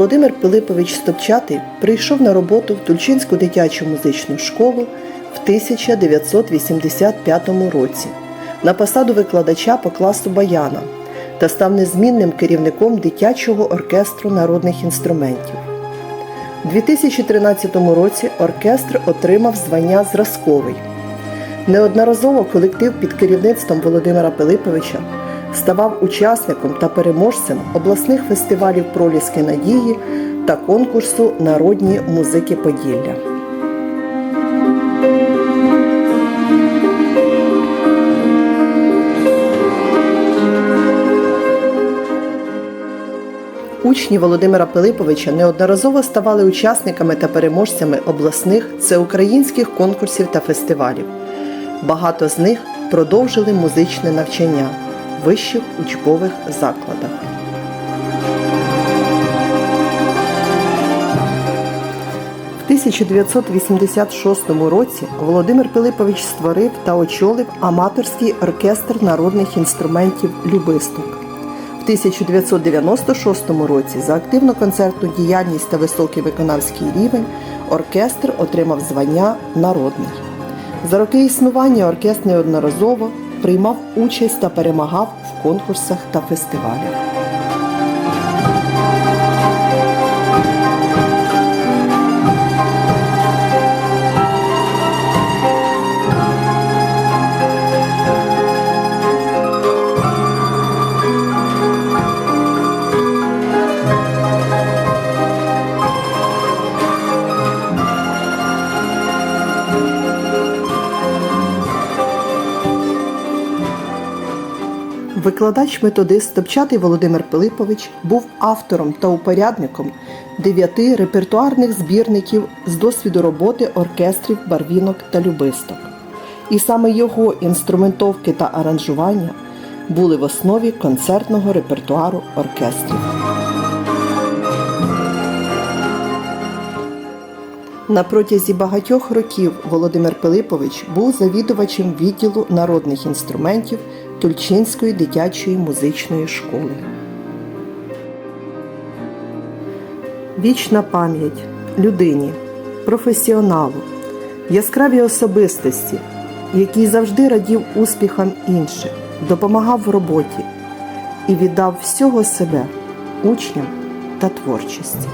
Володимир Пилипович Стопчатий прийшов на роботу в Тульчинську дитячу музичну школу в 1985 році на посаду викладача по класу баяна та став незмінним керівником дитячого оркестру народних інструментів. У 2013 році оркестр отримав звання Зразковий. Неодноразово колектив під керівництвом Володимира Пилиповича ставав учасником та переможцем обласних фестивалів Проліски надії та конкурсу Народні музики Поділля. Учні Володимира Пилиповича неодноразово ставали учасниками та переможцями обласних всеукраїнських конкурсів та фестивалів. Багато з них продовжили музичне навчання вищих учбових закладах. В 1986 році Володимир Пилипович створив та очолив аматорський оркестр народних інструментів Любисток. В 1996 році за активну концертну діяльність та високий виконавський рівень оркестр отримав звання Народний. За роки існування оркестр неодноразово приймав участь та перемагав в конкурсах та фестивалях. Викладач-методист Стопчатий Володимир Пилипович був автором та упорядником дев'яти репертуарних збірників з досвіду роботи оркестрів, барвінок та любисток. І саме його інструментовки та аранжування були в основі концертного репертуару оркестрів. На протязі багатьох років Володимир Пилипович був завідувачем відділу народних інструментів Тульчинської дитячої музичної школи. Вічна пам'ять людині, професіоналу, яскравій особистості, який завжди радів успіхам інших, допомагав в роботі і віддав всього себе учням та творчості.